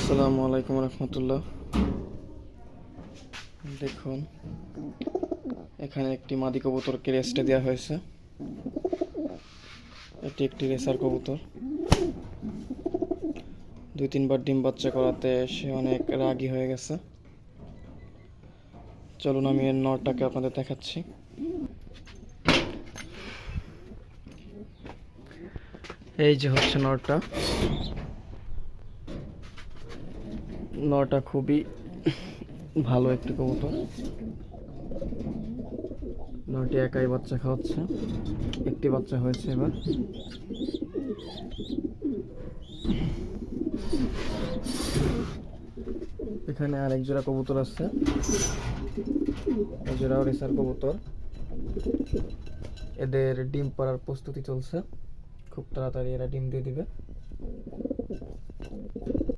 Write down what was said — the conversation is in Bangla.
আসসালামু আলাইকুম রহমতুল্লাহ। দেখুন, এখানে একটি মাদি কবুতরকে রেস্টে দেওয়া হয়েছে। এটি একটি রেসার কবুতর। দুই তিনবার ডিম বাচ্চা করাতে সে অনেক রাগী হয়ে গেছে। চলুন আমি এর নরটাকে আপনাদের দেখাচ্ছি। এই যে হচ্ছে নরটা। নটা খুবই ভালো একটি কবুতর। নটি একাই বাচ্চা খাওয়াচ্ছে। একটি বাচ্চা হয়েছে এবার। এখানে আরেক জোড়া কবুতর আছে। এই জোড়াও রেসার কবুতর। এদের ডিম পাড়ার প্রস্তুতি চলছে। খুব তাড়াতাড়ি এরা ডিম দিয়ে দিবে।